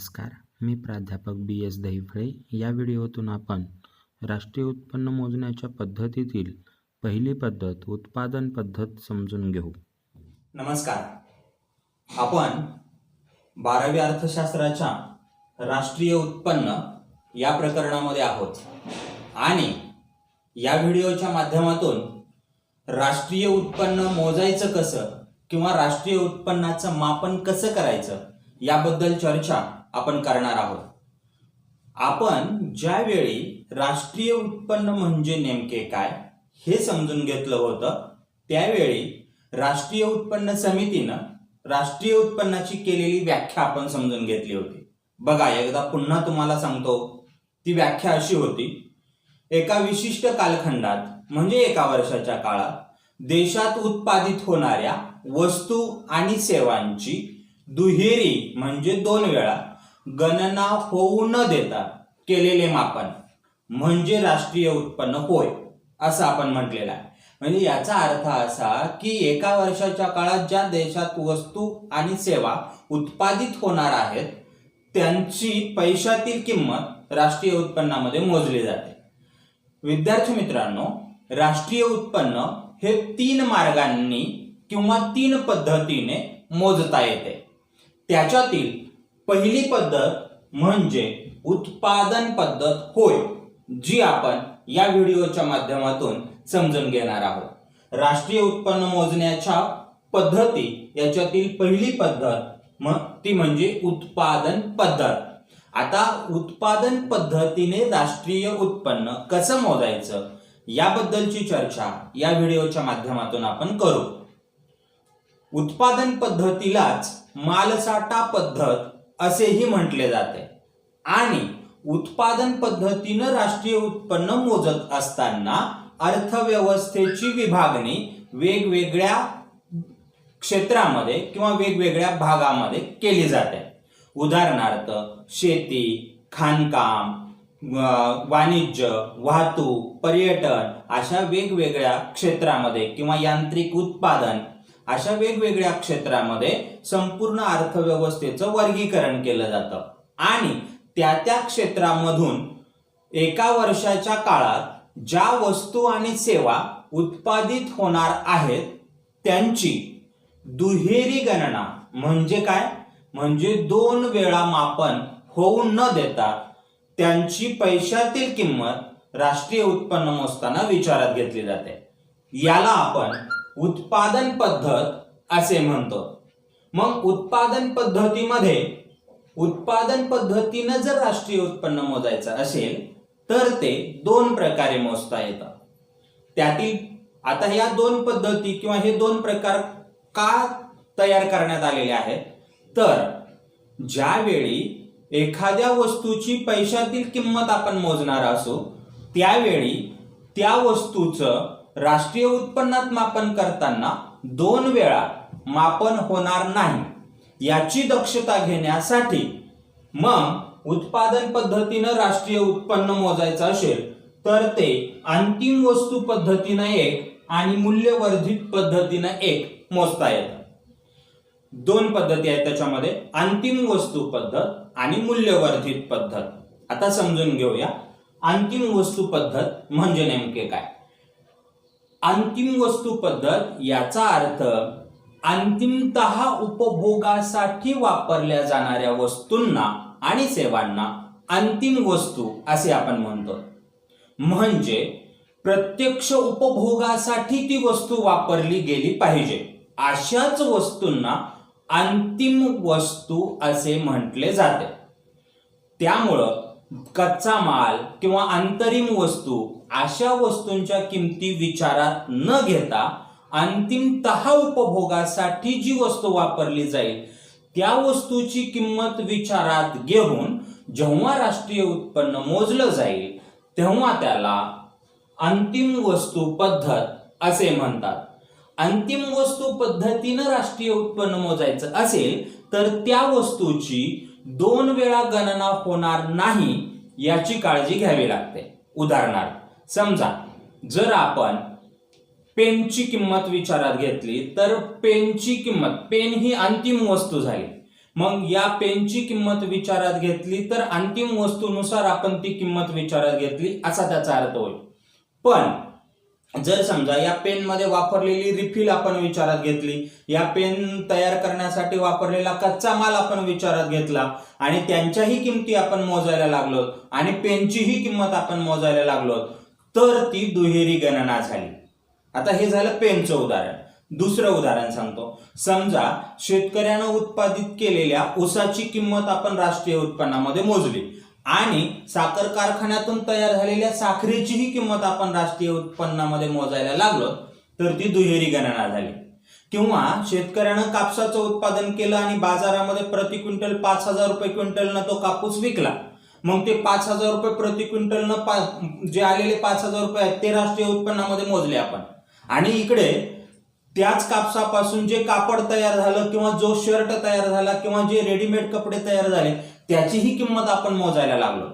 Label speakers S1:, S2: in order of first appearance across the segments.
S1: नमस्कार मी प्राध्यापक बी एस दहिफळे. या व्हिडिओतून आपण राष्ट्रीय उत्पन्न मोजण्याच्या पद्धतीतील पहिली पद्धत उत्पादन पद्धत समजून घेऊ.
S2: नमस्कार. आपण बारावी अर्थशास्त्राच्या राष्ट्रीय उत्पन्न या प्रकरणामध्ये आहोत आणि या व्हिडिओच्या माध्यमातून राष्ट्रीय उत्पन्न मोजायचं कसं किंवा राष्ट्रीय उत्पन्नाचं मापन कसं करायचं याबद्दल चर्चा आपण करणार आहोत. आपण ज्यावेळी राष्ट्रीय उत्पन्न म्हणजे नेमके काय हे समजून घेतलं होतं त्यावेळी राष्ट्रीय उत्पन्न समितीनं राष्ट्रीय उत्पन्नाची केलेली व्याख्या आपण समजून घेतली होती. बघा एकदा पुन्हा तुम्हाला सांगतो. ती व्याख्या अशी होती. एका विशिष्ट कालखंडात म्हणजे एका वर्षाच्या काळात देशात उत्पादित होणाऱ्या वस्तू आणि सेवांची दुहेरी म्हणजे दोन वेळा गणना होऊ न देता केलेले मापन. म्हणजे राष्ट्रीय उत्पन्न होय असं आपण म्हटलेलं आहे. म्हणजे याचा अर्थ असा की एका वर्षाच्या काळात ज्या देशात वस्तू आणि सेवा उत्पादित होणार आहेत त्यांची पैशातील किंमत राष्ट्रीय उत्पन्नामध्ये मोजली जाते. विद्यार्थी मित्रांनो राष्ट्रीय उत्पन्न हे तीन मार्गांनी किंवा तीन पद्धतीने मोजता येते. त्याच्यातील पहिली पद्धत म्हणजे उत्पादन पद्धत होय जी आपण या व्हिडिओच्या माध्यमातून समजून घेणार आहोत. राष्ट्रीय उत्पन्न मोजण्याच्या पद्धती याच्यातील पहिली पद्धत ती म्हणजे उत्पादन पद्धत. आता उत्पादन पद्धतीने राष्ट्रीय उत्पन्न कसं मोजायचं याबद्दलची चर्चा या व्हिडिओच्या माध्यमातून आपण करू. उत्पादन पद्धतीलाच मालसाठा पद्धत असेही म्हटले जाते. आणि उत्पादन पद्धतीनं राष्ट्रीय उत्पन्न मोजत असताना अर्थव्यवस्थेची विभागणी वेगवेगळ्या क्षेत्रामध्ये किंवा वेगवेगळ्या भागामध्ये केली जाते. उदाहरणार्थ शेती खाणकाम वाणिज्य वाहतूक पर्यटन अशा वेगवेगळ्या क्षेत्रामध्ये किंवा यांत्रिक उत्पादन अशा वेगवेगळ्या क्षेत्रामध्ये संपूर्ण अर्थव्यवस्थेचं वर्गीकरण केलं जातं. आणि त्या त्या क्षेत्रामधून एका वर्षाच्या काळात ज्या वस्तू आणि सेवा उत्पादित होणार आहेत त्यांची दुहेरी गणना म्हणजे काय? म्हणजे दोन वेळा मापन होऊ न देता त्यांची पैशातील किंमत राष्ट्रीय उत्पन्न मोजताना विचारात घेतली जाते. याला आपण उत्पादन पद्धत असे म्हणतो. मग उत्पादन पद्धतीमध्ये उत्पादन पद्धतीनं जर राष्ट्रीय उत्पन्न मोजायचं असेल तर ते दोन प्रकारे मोजता येतं. त्यातील आता या दोन पद्धती किंवा हे दोन प्रकार का तयार करण्यात आलेले आहेत? तर ज्यावेळी एखाद्या वस्तूची पैशातील किंमत आपण मोजणार असू त्यावेळी त्या वस्तूचं राष्ट्रीय उत्पन्नात मापन करताना दोन वेळा मापन होणार नाही याची दक्षता घेण्यासाठी मग उत्पादन पद्धतीनं राष्ट्रीय उत्पन्न मोजायचं असेल तर ते अंतिम वस्तू पद्धतीनं एक आणि मूल्यवर्धित पद्धतीनं एक मोजता येतं. दोन पद्धती आहेत त्याच्यामध्ये अंतिम वस्तू पद्धत आणि मूल्यवर्धित पद्धत. आता समजून घेऊया अंतिम वस्तू पद्धत म्हणजे नेमके काय? अंतिम वस्तू पद्धत याचा अर्थ अंतिमतः उपभोगासाठी वापरल्या जाणाऱ्या वस्तूंना आणि सेवांना अंतिम वस्तू असे आपण म्हणतो. म्हणजे प्रत्यक्ष उपभोगासाठी ती वस्तू वापरली गेली पाहिजे. अशाच वस्तूंना अंतिम वस्तू असे म्हटले जाते. त्यामुळं कच्चा माल किंवा अंतरिम वस्तू अशा वस्तूंच्या किमती विचारात न घेता अंतिमत उपभोगासाठी जी वस्तू वापरली जाईल त्या वस्तूची किंमत विचारात घेऊन जेव्हा राष्ट्रीय उत्पन्न मोजलं जाईल तेव्हा त्याला अंतिम वस्तू पद्धत असे म्हणतात. अंतिम वस्तू पद्धतीनं राष्ट्रीय उत्पन्न मोजायचं असेल तर त्या वस्तूची दोन वेळा गणना होणार नाही याची काळजी घ्यावी लागते. उदाहरणार्थ समजा जर आपण पेनची किंमत विचारात घेतली तर पेनची किंमत पेन ही अंतिम वस्तू झाली. मग या पेनची किंमत विचारात घेतली तर अंतिम वस्तूनुसार आपण ती किंमत विचारात घेतली असा त्याचा अर्थ होईल. पण जर समजा या पेन मध्ये वापरलेली रिफिल आपण विचारात घेतली या पेन तयार करण्यासाठी वापरलेला कच्चा माल आपण विचारात घेतला आणि त्यांच्याही किमती आपण मोजायला लागलो आणि पेनचीही किंमत आपण मोजायला लागलो तर ती दुहेरी गणना झाली. आता हे झालं पेनचं उदाहरण. दुसरं उदाहरण सांगतो. समजा शेतकऱ्यानं उत्पादित केलेल्या ऊसाची किंमत आपण राष्ट्रीय उत्पन्नामध्ये मोजली. आणि साखर कारखान्यातून तयार झालेल्या साखरेचीही किंमत आपण राष्ट्रीय उत्पन्नामध्ये मोजायला लागलो तर ती दुहेरी गणना झाली. किंवा शेतकऱ्यानं कापसाचं उत्पादन केलं आणि बाजारामध्ये प्रति क्विंटल पाच हजार रुपये क्विंटलनं तो कापूस विकला. मग ते पाच हजार रुपये प्रति क्विंटलनं पा जे आलेले पाच हजार रुपये आहेत ते राष्ट्रीय उत्पन्नामध्ये मोजले आपण. आणि इकडे त्याच कापसापासून जे कापड तयार झालं किंवा जो शर्ट तयार झाला किंवा जे रेडीमेड कपडे तयार झाले त्याचीही किंमत आपण मोजायला लागलो.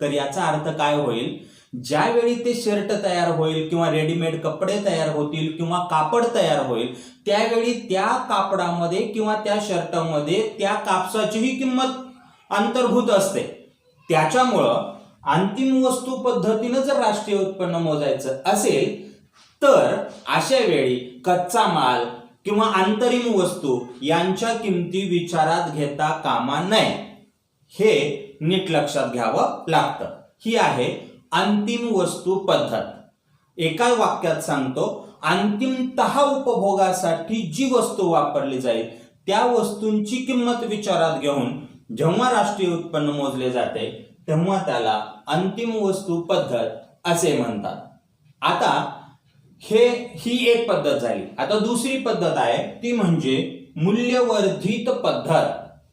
S2: तर याचा अर्थ काय होईल? ज्यावेळी ते शर्ट तयार होईल किंवा रेडीमेड कपडे तयार होतील किंवा कापड तयार होईल त्यावेळी त्या कापडामध्ये किंवा त्या शर्टामध्ये त्या कापसाचीही किंमत अंतर्भूत असते. त्याच्यामुळं अंतिम वस्तू पद्धतीनं जर राष्ट्रीय उत्पन्न मोजायचं असेल तर अशा वेळी कच्चा माल किंवा अंतरिम वस्तू यांच्या किमती विचारात घेता कामा नये. हे नीट लक्षात घ्यावं लागतं. ही आहे अंतिम वस्तू पद्धत. एका वाक्यात सांगतो अंतिमत उपभोगासाठी जी वस्तू वापरली जाईल त्या वस्तूंची किंमत विचारात घेऊन जेव्हा राष्ट्रीय उत्पन्न मोजले जाते तेव्हा त्याला अंतिम वस्तू पद्धत असे म्हणतात. आता हे ही एक पद्धत झाली. आता दुसरी पद्धत आहे ती म्हणजे मूल्यवर्धित पद्धत.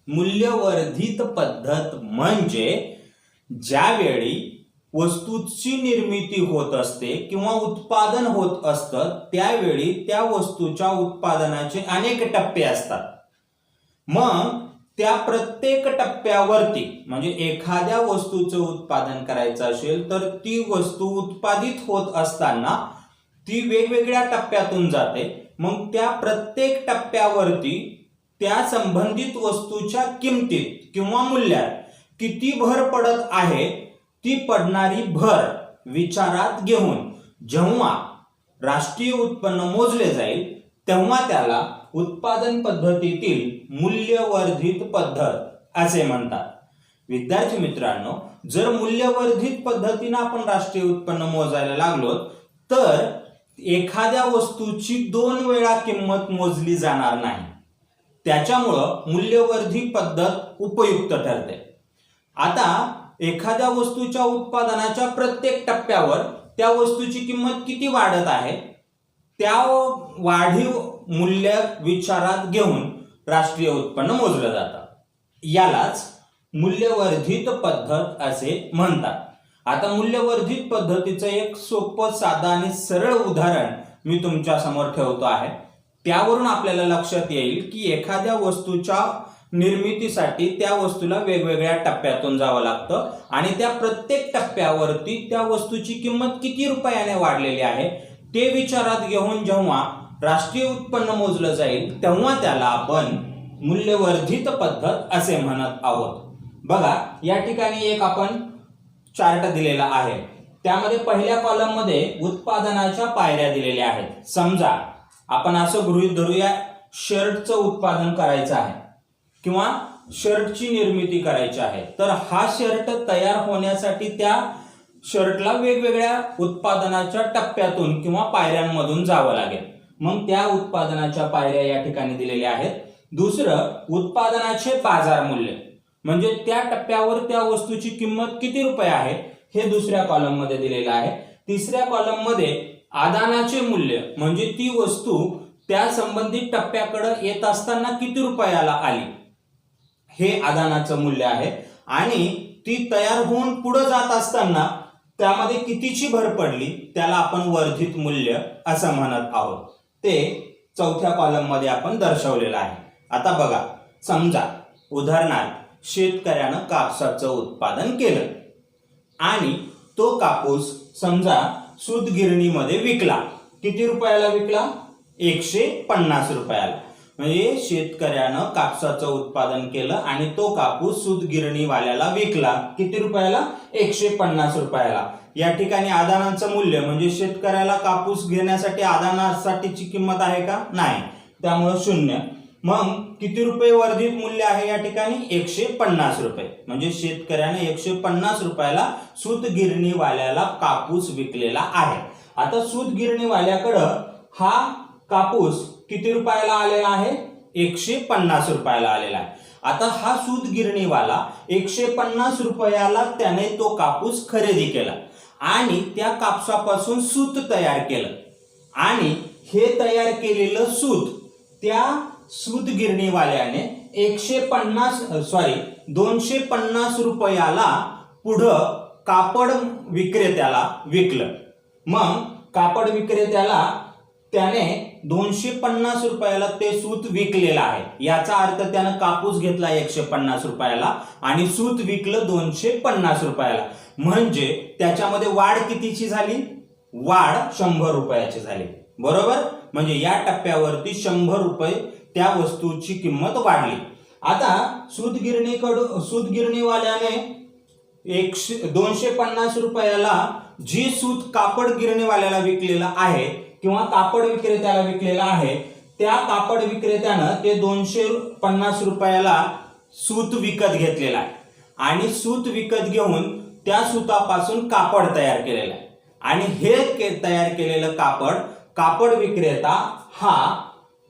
S2: मूल्यवर्धित पद्धत म्हणजे ज्यावेळी वस्तूची निर्मिती होत असते किंवा उत्पादन होत असतं त्यावेळी त्या वस्तूच्या उत्पादनाचे अनेक टप्पे असतात. मग त्या प्रत्येक टप्प्यावरती म्हणजे एखाद्या वस्तूचं उत्पादन करायचं असेल तर ती वस्तू उत्पादित होत असताना ती वेगवेगळ्या टप्प्यातून जाते. मग त्या प्रत्येक टप्प्यावरती त्या संबंधित वस्तूच्या किमतीत किंवा मूल्यात किती भर पडत आहे ती पडणारी भर विचारात घेऊन जेव्हा राष्ट्रीय उत्पन्न मोजले जाईल तेव्हा त्याला उत्पादन पद्धतीतील मूल्यवर्धित पद्धत असे म्हणतात. विद्यार्थी मित्रांनो जर मूल्यवर्धित पद्धतीनं आपण राष्ट्रीय उत्पन्न मोजायला लागलो तर एखाद्या वस्तूची दोन वेळा किंमत मोजली जाणार नाही. त्याच्यामुळं मूल्यवर्धित पद्धत उपयुक्त ठरते. आता एखाद्या वस्तूच्या उत्पादनाच्या प्रत्येक टप्प्यावर त्या वस्तूची किंमत किती वाढत आहे? त्या वाढीव मूल्य विचारात घेऊन राष्ट्रीय उत्पन्न मोजलं जातं. यालाच मूल्यवर्धित पद्धत असे म्हणतात. आता मूल्यवर्धित पद्धतीचं एक सोपं साधं आणि सरळ उदाहरण मी तुमच्यासमोर ठेवतो आहे. त्यावरून आपल्याला लक्षात येईल की एखाद्या वस्तूच्या निर्मितीसाठी त्या वस्तूला वेगवेगळ्या टप्प्यातून जावं लागतं आणि त्या प्रत्येक टप्प्यावरती त्या वस्तूची किंमत किती रुपयाने वाढलेली आहे ते विचारात घेऊन जेव्हा राष्ट्रीय उत्पन्न मोजलं जाईल तेव्हा त्याला आपण मूल्यवर्धित पद्धत असे म्हणत आहोत. बघा या ठिकाणी एक आपण चार्ट दिलेला आहे. त्यामध्ये पहिल्या कॉलममध्ये उत्पादनाच्या पायऱ्या दिलेल्या आहेत. समजा आपण असं गृहित धरूया शर्टचं उत्पादन करायचं आहे किंवा शर्टची निर्मिती करायची आहे. तर हा शर्ट तयार होण्यासाठी त्या शर्टला वेगवेगळ्या उत्पादनाच्या टप्प्यातून किंवा पायऱ्यांमधून जावं लागेल. मग त्या उत्पादनाच्या पायऱ्या या ठिकाणी दिलेल्या आहेत. दुसरं उत्पादनाचे बाजार मूल्य. म्हणजे त्या टप्प्यावर त्या वस्तूची किंमत किती रुपये आहे हे दुसऱ्या कॉलममध्ये दिलेलं आहे. तिसऱ्या कॉलममध्ये आदानाचे मूल्य म्हणजे ती वस्तू त्या संबंधित टप्प्याकडे येत असताना किती रुपयाला आली. हे आदानाचं मूल्य आहे. आणि ती तयार होऊन पुढे जात असताना त्यामध्ये कितीची भर पडली त्याला आपण वर्धित मूल्य असं म्हणत आहोत. ते चौथ्या कॉलममध्ये आपण दर्शवलेलं आहे. आता बघा समजा उदाहरणार्थ शेतकऱ्यानं कापसाचं उत्पादन केलं. आणि तो कापूस समजा सूतगिरणीमध्ये विकला. किती रुपयाला विकला? एकशे पन्नास रुपयाला. म्हणजे शेतकऱ्यानं कापसाचं उत्पादन केलं आणि तो कापूस सूतगिरणीवाल्याला विकला. किती रुपयाला? एकशे पन्नास रुपयाला. या ठिकाणी आदानाचं मूल्य म्हणजे शेतकऱ्याला कापूस घेण्यासाठी आदानासाठीची किंमत आहे का? नाही. त्यामुळे शून्य. मग किती रुपये वर्धित मूल्य आहे या ठिकाणी? एकशे पन्नास रुपये. म्हणजे शेतकऱ्याने एकशे पन्नास रुपयाला सूतगिरणीवाल्याला कापूस विकलेला आहे. आता सूतगिरणीवाल्याकडं हा कापूस किती रुपयाला आलेला आहे? एकशे पन्नास रुपयाला आलेला आहे. आता हा सूत गिरणीवाला एकशे पन्नास रुपयाला त्याने तो कापूस खरेदी केला. आणि त्या कापसापासून सूत तयार केलं. आणि हे तयार केलेलं सूत त्या सूत गिरणीवाल्याने एकशे पन्नास सॉरी दोनशे पन्नास रुपयाला पुढं कापड विक्रेत्याला विकलं. मग कापड विक्रेत्याला त्याने दोनशे पन्नास रुपयाला ते सूत विकलेलं आहे. याचा अर्थ त्यानं कापूस घेतला एकशे पन्नास रुपयाला आणि सूत विकलं दोनशे पन्नास रुपयाला. म्हणजे त्याच्यामध्ये वाढ कितीची झाली? वाढ शंभर रुपयाची झाली. बरोबर? म्हणजे या टप्प्यावरती शंभर रुपये त्या वस्तूची किंमत वाढली. आता सूतगिरणीकडून सूतगिरणीवाल्याने एकशे दोनशे पन्नास रुपयाला जी सूत कापड गिरणीवाल्याला विकलेला आहे किंवा कापड विक्रेत्याला विकलेला आहे त्या कापड विक्रेत्यानं ते दोनशे पन्नास रुपयाला सूत विकत घेतलेला आहे. आणि सूत विकत घेऊन त्या सुतापासून कापड तयार केलेलं आहे. आणि हे के- तयार केलेलं कापड कापड विक्रेता हा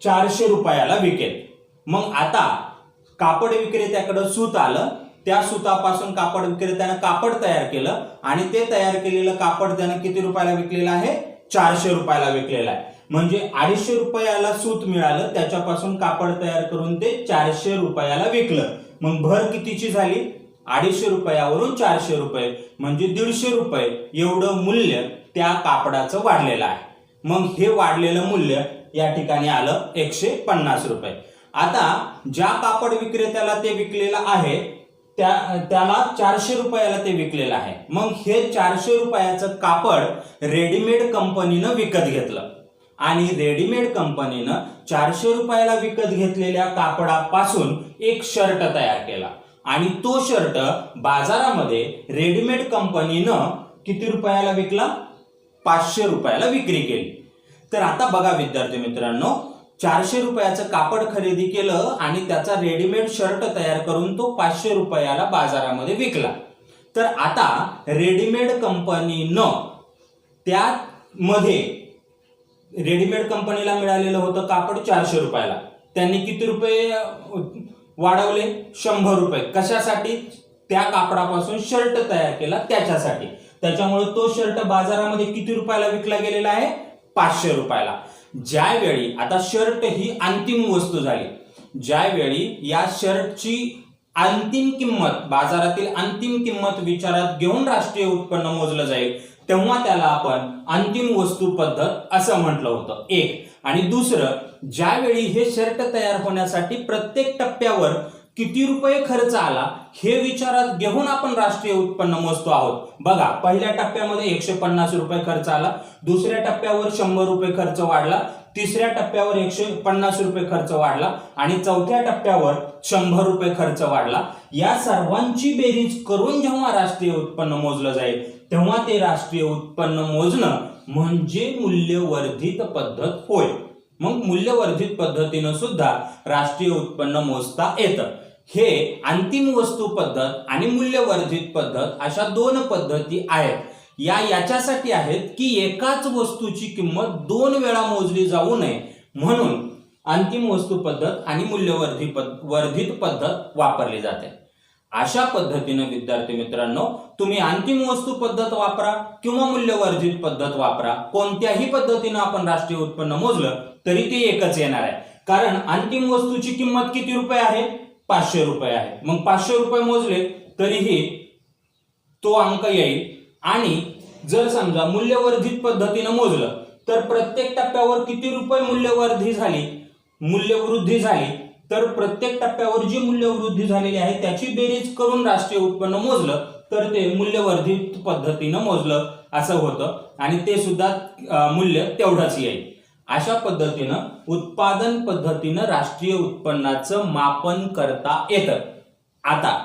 S2: चारशे रुपयाला विकेल. मग आता कापड विक्रेत्याकडं सूत आलं त्या सुतापासून कापड विक्रेत्यानं कापड तयार केलं आणि ते तयार केलेलं कापड त्यानं किती रुपयाला विकलेलं आहे? चारशे रुपयाला विकलेलं आहे. म्हणजे अडीचशे रुपयाला सूत मिळालं त्याच्यापासून कापड तयार करून ते चारशे रुपयाला विकलं. मग भर कितीची झाली? अडीचशे रुपयावरून चारशे रुपये म्हणजे दीडशे रुपये एवढं मूल्य त्या कापडाचं वाढलेलं आहे. मग हे वाढलेलं मूल्य या ठिकाणी आलं एकशे पन्नास रुपये. आता ज्या कापड विक्रेत्याला ते विकलेलं आहे त्या त्याला चारशे रुपयाला ते विकलेलं आहे. मग हे चारशे रुपयाचं कापड रेडीमेड कंपनीनं विकत घेतलं. आणि रेडीमेड कंपनीनं चारशे रुपयाला विकत घेतलेल्या कापडापासून एक शर्ट तयार केला. आणि तो शर्ट बाजारामध्ये रेडीमेड कंपनीनं किती रुपयाला विकला? पाचशे रुपयाला विक्री केली. तर आता बघा विद्यार्थी मित्रांनो चारशे रुपयाचं कापड खरेदी केलं आणि त्याचा रेडीमेड शर्ट तयार करून तो पाचशे रुपयाला बाजारामध्ये विकला. तर आता रेडीमेड कंपनीनं त्यामध्ये रेडीमेड कंपनीला मिळालेलं होतं कापड चारशे रुपयाला. त्यांनी किती रुपये वाढवले शंभर रुपये. कशासाठी? त्या कापडापासून शर्ट तयार केला त्याच्यासाठी. त्याच्यामुळे तो शर्ट बाजारामध्ये किती रुपयाला विकला गेलेला आहे? पाचशे रुपयाला. ज्यावेळी आता शर्ट ही अंतिम वस्तू झाली ज्यावेळी या शर्टची अंतिम किंमत बाजारातील अंतिम किंमत विचारात घेऊन राष्ट्रीय उत्पन्न मोजलं जाईल तेव्हा त्याला आपण अंतिम वस्तू पद्धत असं म्हटलं होतं. एक. आणि दुसरं ज्यावेळी हे शर्ट तयार होण्यासाठी प्रत्येक टप्प्यावर किती रुपये खर्च आला हे विचारात घेऊन आपण राष्ट्रीय उत्पन्न मोजतो आहोत. बघा पहिल्या टप्प्यामध्ये एकशे पन्नास रुपये खर्च आला दुसऱ्या टप्प्यावर शंभर रुपये खर्च वाढला तिसऱ्या टप्प्यावर एकशे पन्नास रुपये खर्च वाढला आणि चौथ्या टप्प्यावर शंभर रुपये खर्च वाढला. या सर्वांची बेरीज करून जेव्हा राष्ट्रीय उत्पन्न मोजलं जाईल तेव्हा ते राष्ट्रीय उत्पन्न मोजणं म्हणजे मूल्यवर्धित पद्धत होय. मग मूल्यवर्धित पद्धतीनं सुद्धा राष्ट्रीय उत्पन्न मोजता येतं. हे अंतिम वस्तू पद्धत आणि मूल्यवर्धित पद्धत अशा दोन पद्धती आहेत. या याच्यासाठी आहेत की एकाच वस्तूची किंमत दोन वेळा मोजली जाऊ नये. म्हणून अंतिम वस्तू पद्धत आणि मूल्यवर्धित पद- वर्धित पद्धत वापरली जाते. अशा पद्धतीनं विद्यार्थी मित्रांनो तुम्ही अंतिम वस्तू पद्धत वापरा किंवा मूल्यवर्धित पद्धत वापरा. कोणत्याही पद्धतीनं आपण राष्ट्रीय उत्पन्न मोजलं तरी ते एकच येणार आहे. कारण अंतिम वस्तूची किंमत किती रुपये आहे? पाचशे रुपये आहे. मग पाचशे रुपये मोजले तरीही तो अंक येईल. आणि जर समजा मूल्यवर्धित पद्धतीनं मोजलं तर प्रत्येक टप्प्यावर किती रुपये मूल्यवर्धी झाली? मूल्यवृद्धी झाली. तर प्रत्येक टप्प्यावर जी मूल्यवृद्धी झालेली आहे त्याची बेरीज करून राष्ट्रीय उत्पन्न मोजलं तर ते मूल्यवर्धित पद्धतीनं मोजलं असं होतं. आणि ते सुद्धा मूल्य तेवढंच येईल. अशा पद्धतीनं उत्पादन पद्धतीनं राष्ट्रीय उत्पन्नाचं मापन करता येतं. आता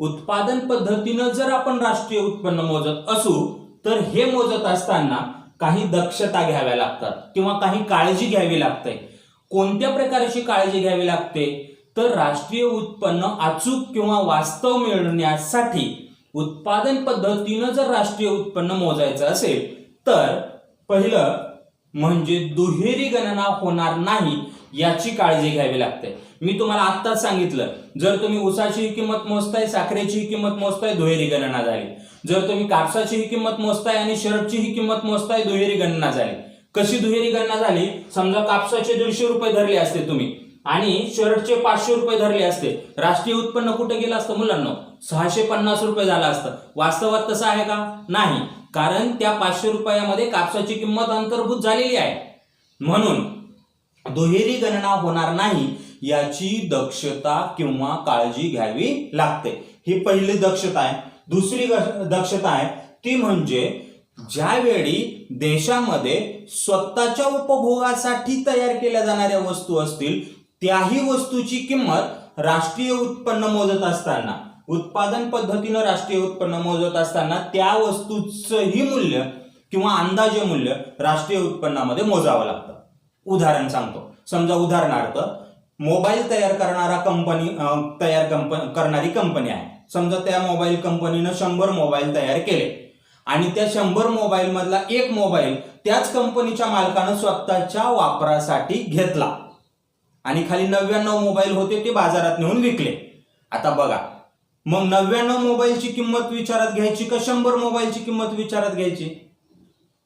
S2: उत्पादन पद्धतीनं जर आपण राष्ट्रीय उत्पन्न मोजत असू तर हे मोजत असताना काही दक्षता घ्याव्या लागतात किंवा काही काळजी घ्यावी लागते. कोणत्या प्रकारची काळजी घ्यावी लागते? तर राष्ट्रीय उत्पन्न अचूक किंवा वास्तव मिळवण्यासाठी उत्पादन पद्धतीनं जर राष्ट्रीय उत्पन्न मोजायचं असेल तर पहिलं म्हणजे दुहेरी गणना होणार नाही याची काळजी घ्यावी लागते. मी तुम्हाला आत्ताच सांगितलं जर तुम्ही ऊसाची किंमत मोजताय साखरेची किंमत मोजताय दुहेरी गणना झाली. जर तुम्ही कापसाची ही किंमत मोजताय आणि शर्टची ही किंमत मोजताय दुहेरी गणना झाली. कशी दुहेरी गणना झाली? समजा कापसाचे दीडशे रुपये धरले असते तुम्ही आणि शर्टचे पाचशे रुपये धरले असते. राष्ट्रीय उत्पन्न कुठे गेलं असतं मुलांना? सहाशे पन्नास रुपये झालं असतं. वास्तवात तसं आहे का? नाही. कारण त्या पाचशे रुपयामध्ये कापसाची किंमत अंतर्भूत झालेली आहे. म्हणून दुहेरी गणना होणार नाही याची दक्षता किंवा काळजी घ्यावी लागते. ही पहिली दक्षता आहे. दुसरी दक्षता आहे. ती म्हणजे ज्यावेळी देशामध्ये स्वतःच्या उपभोगासाठी तयार केल्या जाणाऱ्या वस्तू असतील त्याही वस्तूची किंमत राष्ट्रीय उत्पन्न मोजत असताना उत्पादन पद्धतीनं राष्ट्रीय उत्पन्न मोजत असताना त्या वस्तूचंही मूल्य किंवा अंदाजे मूल्य राष्ट्रीय उत्पन्नामध्ये मोजावं लागतं. उदाहरण सांगतो. समजा उदाहरणार्थ मोबाईल तयार करणारा कंपनी तयार कंपनी करणारी कंपनी आहे. समजा त्या मोबाईल कंपनीनं शंभर मोबाईल तयार केले. आणि त्या शंभर मोबाईल मधला एक मोबाईल त्याच कंपनीच्या मालकानं स्वतःच्या वापरासाठी घेतला. आणि खाली नव्याण्णव मोबाईल होते ते बाजारात नेऊन विकले. आता बघा मग नव्याण्णव मोबाईलची किंमत विचारात घ्यायची का शंभर मोबाईलची किंमत विचारात घ्यायची?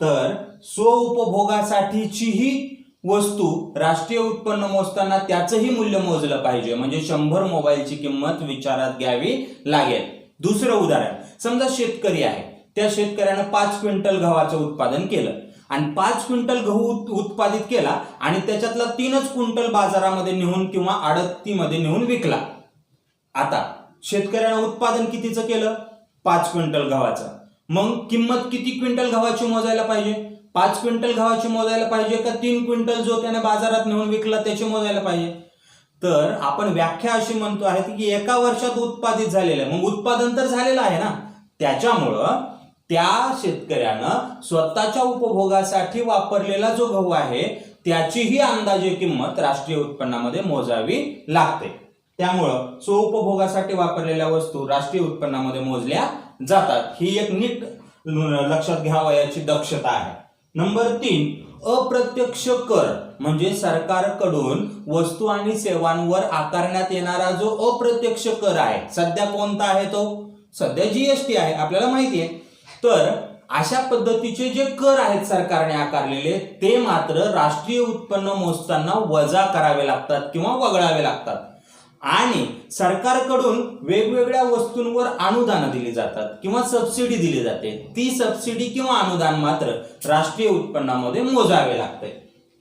S2: तर स्वउपभोगासाठीचीही वस्तू राष्ट्रीय उत्पन्न मोजताना त्याचंही मूल्य मोजलं पाहिजे. म्हणजे शंभर मोबाईलची किंमत विचारात घ्यावी लागेल. दुसरं उदाहरण समजा शेतकरी आहे. त्या शेतकऱ्यानं पाच क्विंटल गव्हाचं उत्पादन केलं. आणि पाच क्विंटल गहू उत्पादित केला आणि त्याच्यातला तीनच क्विंटल बाजारामध्ये नेऊन किंवा आडतीमध्ये नेऊन विकला. आता शेतकऱ्यानं उत्पादन कितीचं केलं? पाच क्विंटल गव्हाचं. मग किंमत किती क्विंटल गव्हाची मोजायला पाहिजे? पाच क्विंटल गव्हाची मोजायला पाहिजे का तीन क्विंटल जो त्याने बाजारात नेऊन विकला त्याची मोजायला पाहिजे? तर आपण व्याख्या अशी म्हणतो आहे की एका वर्षात उत्पादित झालेलं आहे. मग उत्पादन तर झालेलं आहे ना? त्याच्यामुळं त्या शेतकऱ्यानं स्वतःच्या उपभोगासाठी वापरलेला जो गहू आहे त्याचीही अंदाजे किंमत राष्ट्रीय उत्पन्नामध्ये मोजावी लागते. त्यामुळं स्वउपभोगासाठी वापरलेल्या वस्तू राष्ट्रीय उत्पन्नामध्ये मोजल्या जातात. ही एक नीट लक्षात घ्यावयाची दक्षता आहे. नंबर तीन अप्रत्यक्ष कर म्हणजे सरकारकडून वस्तू आणि सेवांवर आकारण्यात येणारा जो अप्रत्यक्ष कर आहे सध्या कोणता आहे तो? सध्या जीएसटी आहे आपल्याला माहिती आहे. तर अशा पद्धतीचे जे कर आहेत सरकारने आकारलेले ते मात्र राष्ट्रीय उत्पन्न मोजताना वजा करावे लागतात किंवा वगळावे लागतात. आणि सरकारकडून वेगवेगळ्या वस्तूंवर अनुदानं दिली जातात किंवा सबसिडी दिली जाते. ती सबसिडी किंवा अनुदान मात्र राष्ट्रीय उत्पन्नामध्ये मोजावे लागते.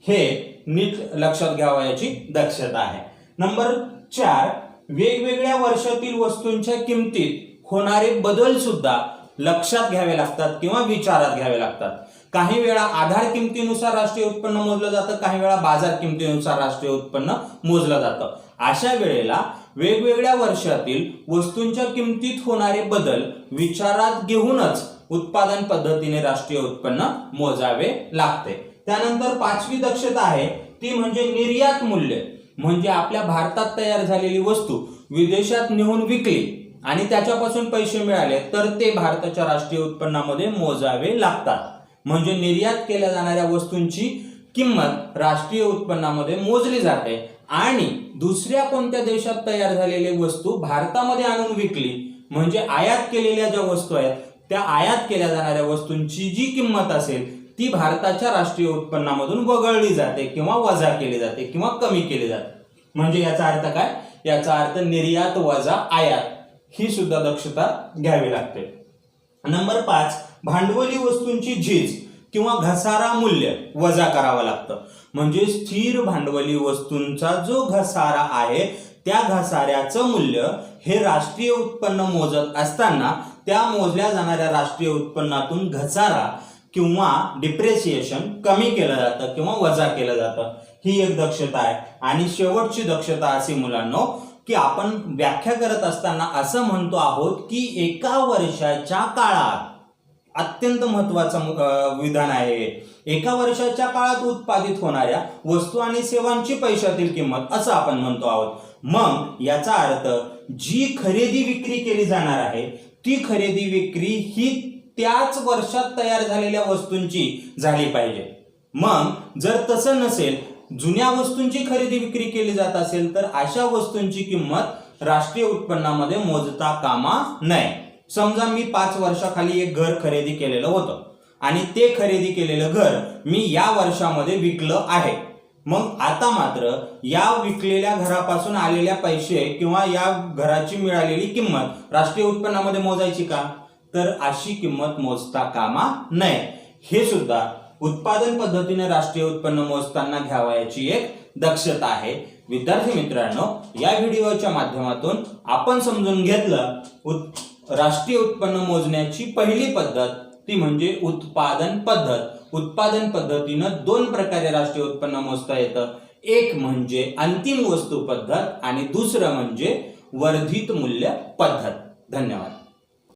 S2: हे नीट लक्षात घ्यावयाची दक्षता आहे. नंबर चार वेगवेगळ्या वर्षातील वस्तूंच्या किमतीत होणारे बदल सुद्धा लक्षात घ्यावे लागतात किंवा विचारात घ्यावे लागतात. काही वेळा आधार किमतीनुसार राष्ट्रीय उत्पन्न मोजलं जातं काही वेळा बाजार किमतीनुसार राष्ट्रीय उत्पन्न मोजलं जातं. अशा वेळेला वेगवेगळ्या वर्षातील वस्तूंच्या किमतीत होणारे बदल विचारात घेऊनच उत्पादन पद्धतीने राष्ट्रीय उत्पन्न मोजावे लागते. त्यानंतर पाचवी दक्षता आहे ती म्हणजे निर्यात मूल्य. म्हणजे आपल्या भारतात तयार झालेली वस्तू विदेशात नेऊन विकली आणि त्याच्यापासून पैसे मिळाले तर ते भारताच्या राष्ट्रीय उत्पन्नामध्ये मोजावे लागतात. म्हणजे निर्यात केल्या जाणाऱ्या वस्तूंची किंमत राष्ट्रीय उत्पन्नामध्ये मोजली जाते. आणि दुसऱ्या कोणत्या देशात तयार झालेली वस्तू भारतामध्ये आणून विकली म्हणजे आयात केलेल्या ज्या वस्तू आहेत त्या आयात केल्या जाणाऱ्या वस्तूंची जी किंमत असेल ती भारताच्या राष्ट्रीय उत्पन्नामधून वगळली जाते किंवा वजा केली जाते किंवा कमी केली जाते. म्हणजे याचा अर्थ काय? याचा अर्थ निर्यात वजा आयात. ही सुद्धा दक्षता घ्यावी लागते. नंबर पाच भांडवली वस्तूंची झीज किंवा घसारा मूल्य वजा करावं लागतं. म्हणजे स्थिर भांडवली वस्तूंचा जो घसारा आहे त्या घसाऱ्याचं मूल्य हे राष्ट्रीय उत्पन्न मोजत असताना त्या मोजल्या जाणाऱ्या राष्ट्रीय उत्पन्नातून घसारा किंवा डिप्रेसिएशन कमी केलं जातं किंवा वजा केलं जातं. ही एक दक्षता आहे. आणि शेवटची दक्षता अशी मुलांनो की आपण व्याख्या करत असताना असं म्हणतो आहोत की एका वर्षाच्या काळात अत्यंत महत्वाचं विधान आहे. एका वर्षाच्या काळात उत्पादित होणाऱ्या वस्तू आणि सेवांची पैशातील किंमत असं आपण म्हणतो आहोत. मग याचा अर्थ जी खरेदी विक्री केली जाणार आहे ती खरेदी विक्री ही त्याच वर्षात तयार झालेल्या वस्तूंची झाली पाहिजे. मग जर तसं नसेल जुन्या वस्तूंची खरेदी विक्री केली जात असेल तर अशा वस्तूंची किंमत राष्ट्रीय उत्पन्नामध्ये मोजता कामा नये. समजा मी पाच वर्षाखाली एक घर खरेदी केलेलं होतं आणि ते खरेदी केलेलं घर मी या वर्षामध्ये विकलं आहे. मग आता मात्र या विकलेल्या घरापासून आलेल्या पैसे किंवा या घराची मिळालेली किंमत राष्ट्रीय उत्पन्नामध्ये मोजायची का? तर अशी किंमत मोजता कामा नये. हे सुद्धा उत्पादन पद्धतीने राष्ट्रीय उत्पन्न मोजताना घ्यावयाची एक दक्षता आहे. विद्यार्थी मित्रांनो या व्हिडिओच्या माध्यमातून आपण समजून घेतलं उत- राष्ट्रीय उत्पन्न मोजण्याची पहिली पद्धत ती म्हणजे उत्पादन पद्धत. उत्पादन पद्धतीनं दोन प्रकारे राष्ट्रीय उत्पन्न मोजता येतं. एक म्हणजे अंतिम वस्तू पद्धत आणि दुसरं म्हणजे वर्धित मूल्य पद्धत. धन्यवाद.